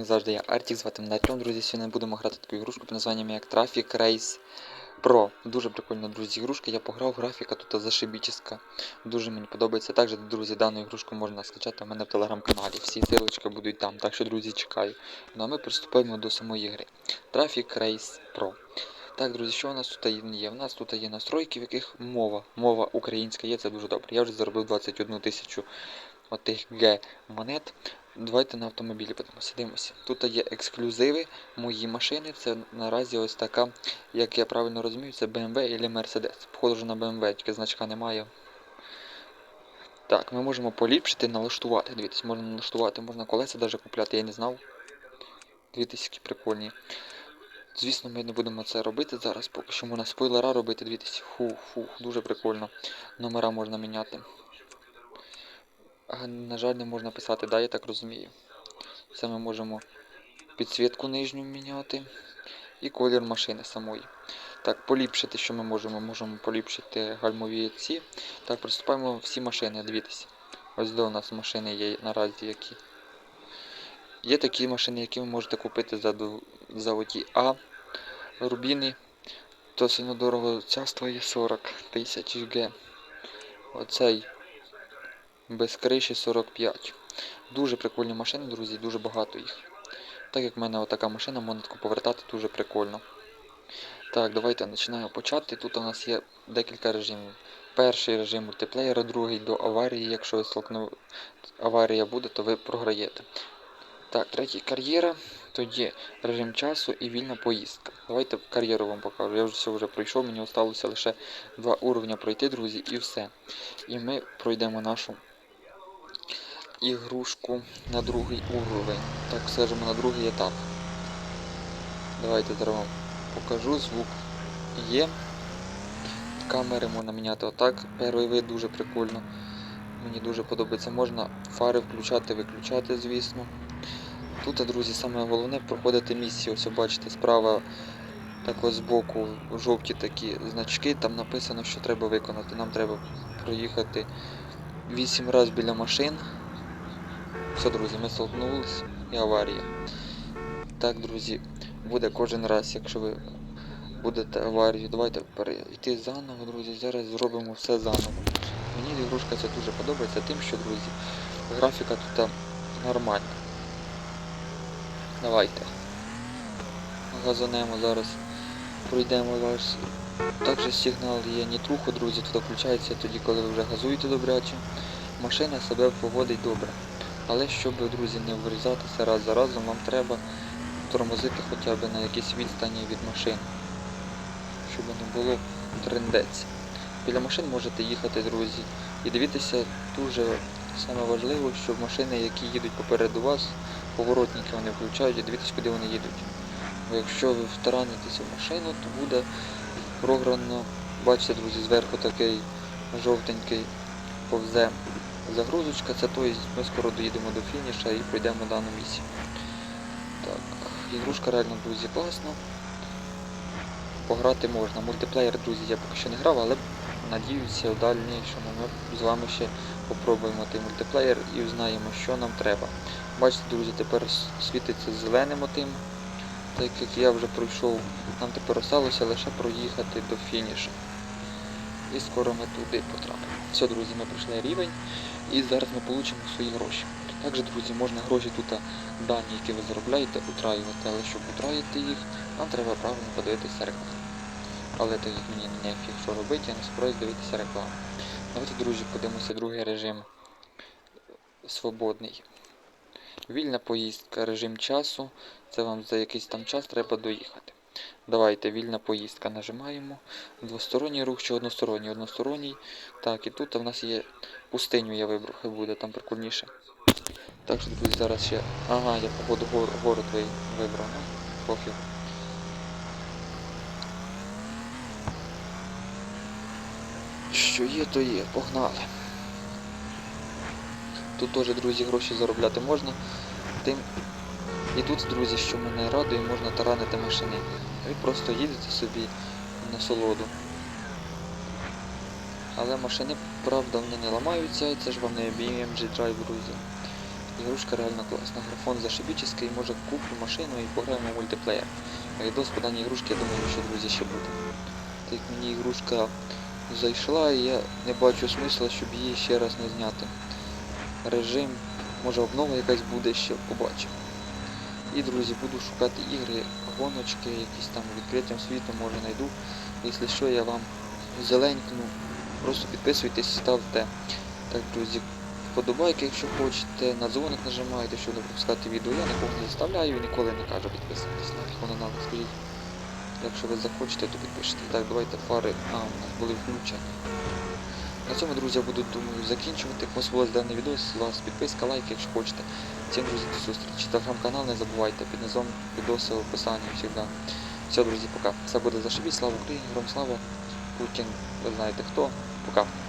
Завжди я Артік, звати мене друзі. Сьогодні будемо грати таку ігрушку під названням як Traffic Race Pro. Дуже прикольна, друзі, ігрушка. Я пограв, графіка тут зашибіческа. Дуже мені подобається. Також, друзі, дану ігрушку можна скачати у мене в телеграм-каналі. Всі силочки будуть там. Так що, друзі, чекаю. Ну а ми приступаємо до самої гри. Traffic Race Pro. Так, друзі, що у нас тут є? У нас тут є настройки, в яких мова. Мова українська є, це дуже добре. Я вже заробив 21 тисячу отих Г монет. Давайте на автомобілі подивимося. Дивимося. Тут є ексклюзиви мої машини. Це наразі ось така, як я правильно розумію, це BMW або Mercedes. Походу вже на BMW, тільки значка немає. Так, ми можемо поліпшити, налаштувати. Дивіться, можна налаштувати, можна колеса навіть купляти, я не знав. Дивіться, які прикольні. Звісно, ми не будемо це робити зараз, поки що можна спойлера робити, дивіться. Фу, фу, дуже прикольно. Номера можна міняти. На жаль, не можна писати, да, я так розумію. Це ми можемо підсвітку нижню міняти і колір машини самої. Так, поліпшити, що ми можемо? Можемо поліпшити гальмові ці. Так, приступаємо всі машини, дивіться. Ось де у нас машини є наразі які. Є такі машини, які ви можете купити за, за оті А рубіни. То сильно дорого. Ця стоїть 40 тисяч Г. Оцей без криші 45. Дуже прикольні машини, друзі, дуже багато їх. Так як в мене отака машина, монетку повертати дуже прикольно. Так, давайте починаємо почати. Тут у нас є декілька режимів. Перший режим мультиплеєра, другий до аварії. Якщо столкну... аварія буде, то ви програєте. Так, третій кар'єра, тоді режим часу і вільна поїздка. Давайте кар'єру вам покажу. Я вже все вже пройшов, мені залишилося лише два уровня пройти, друзі, і все. І ми пройдемо нашу ігрушку на другий уровень. Так скажемо на другий етап. Давайте зараз вам покажу. Звук є. Камери можна міняти отак. Перший вид дуже прикольно. Мені дуже подобається. Можна фари включати, виключати, звісно. Тут, друзі, саме головне проходити місії. Ось бачите, справа так ось збоку жовті такі значки. Там написано, що треба виконати. Нам треба проїхати 8 разів біля машин. Все, друзі, ми столкнулись і аварія. Так, друзі, буде кожен раз, якщо ви будете аварію. Давайте перейти заново, друзі. Зараз зробимо все заново. Мені ігрушка ця дуже подобається тим, що, друзі, графіка тут нормальна. Давайте. Газонемо зараз. Пройдемо ваш. Також сигнал є нітруху, друзі, тут включається тоді, коли ви вже газуєте добряче. Машина себе поводить добре. Але щоб, друзі, не врізатися раз за разом, вам треба тормозити хоча б на якійсь відстані від машин. Щоб не було трендець. Біля машин можете їхати, друзі. І дивіться, дуже саме важливо, щоб машини, які їдуть попереду вас, поворотники вони включають і дивіться, куди вони їдуть. Бо якщо ви втаранитеся в машину, то буде програно, бачите, друзі, зверху такий жовтенький повзе загрузочка, це то є, ми скоро доїдемо до фініша і пройдемо дану місію. Так, ігрушка реально, друзі, класна. Пограти можна. Мультиплеєр, друзі, я поки що не грав, але надіюся в дальнішому ми з вами ще попробуємо той мультиплеєр і узнаємо, що нам треба. Бачите, друзі, тепер світиться зеленим отим, так як я вже пройшов, нам тепер осталося лише проїхати до фінішу. І скоро ми туди потрапимо. Все, друзі, ми пройшли рівень і зараз ми получимо свої гроші. Також, друзі, можна гроші тут дані, які ви заробляєте, утраювати, але щоб утраїти їх, нам треба правильно подивитися рекламу. Але так як мені нефіг що робити, я не збираюсь дивитися рекламу. Давайте, друзі, подивимося другий режим свободний. Вільна поїздка, режим часу. Це вам за якийсь там час треба доїхати. Давайте, вільна поїздка нажимаємо. Двосторонній рух чи односторонній? Односторонній. Так, і тут в нас є пустиню, я вибрав, хай буде там прикольніше. Так що, друзі, зараз ще. Ага, я походу гор... город ви- вибрав, ну, пофіг. Що є, то є, погнали. Тут теж, друзі, гроші заробляти можна. Тим... І тут, друзі, що мене радує, можна таранити машини. Ви просто їдете собі на солоду. Але машини, правда, вони не ламаються, це ж вам не BMG Drive, друзі. Ігрушка реально класна. Графон зашибічний, може куплю машину і пограємо в мультиплеєр. А відос по даній ігрушці, я думаю, що друзі ще буде. Так мені ігрушка зайшла, і я не бачу смисла, щоб її ще раз не зняти. Режим, може обнова якась буде, ще побачимо. І, друзі, буду шукати ігри, гоночки, якісь там відкритим світом, може знайду. Якщо що, я вам зеленькну. Просто підписуйтесь, ставте. Так, друзі, вподобайки, якщо хочете, на дзвоник нажимайте, щоб не пропускати відео. Я нікого не заставляю і ніколи не кажу підписуватись. Нафіг воно надо, скажіть. Якщо ви захочете, то підпишіть. Так, давайте фари. А, у нас були включені. На цьому, друзі, я буду, думаю, закінчувати. Як вам сподобався даний відео, вас підписка, лайк, якщо хочете. Всім, друзі, до зустрічі. Телеграм-канал не забувайте, під низом відоси в описанні завжди. Все, друзі, пока. Все буде зашибіть. Слава Україні, гром слава. Путін, ви знаєте хто. Пока.